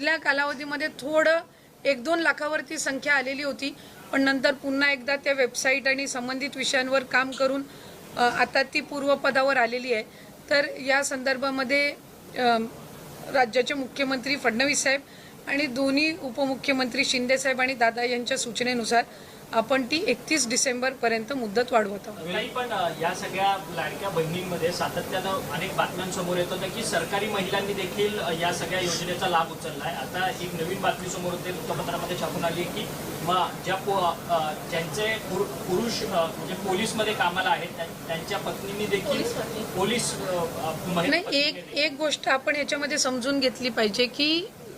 पहिल्या कालावधीमध्ये थोडं एक दोन लाखावरती संख्या आलेली होती पण नंतर पुन्हा एकदा त्या वेबसाईट आणि संबंधित विषयांवर काम करून आता ती पूर्वपदावर आलेली आहे. तर या संदर्भामध्ये राज्याचे मुख्यमंत्री फडणवीस साहेब आणि दोन्ही उपमुख्यमंत्री शिंदेसाहेब आणि दादा यांच्या सूचनेनुसार आपण ती एकतीस डिसेंबरपर्यंत मुदत वाढवत आहोत. पण या सगळ्या लाडक्या बहिणींमध्ये सातत्यानं अनेक बातम्यांसमोर येत होतं की सरकारी महिलांनी देखील या सगळ्या योजनेचा लाभ उचललाय. आता एक नवीन बातमी समोर होते वृत्तपत्रामध्ये छापून आली की म- ज्या ज्यांचे पुर- पुरुष म्हणजे पोलीसमध्ये कामाला आहेत त्या- त्यांच्या पत्नींनी देखील पोलीस नाही एक एक गोष्ट आपण याच्यामध्ये समजून घेतली पाहिजे की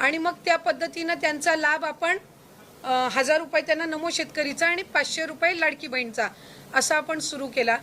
आणि मग त्या पद्धतीनं त्यांचा लाभ आपण हजार रुपये त्यांना नमो शेतकरीचा आणि पाचशे रुपये लाडकी बहीणचा असा आपण सुरू केला.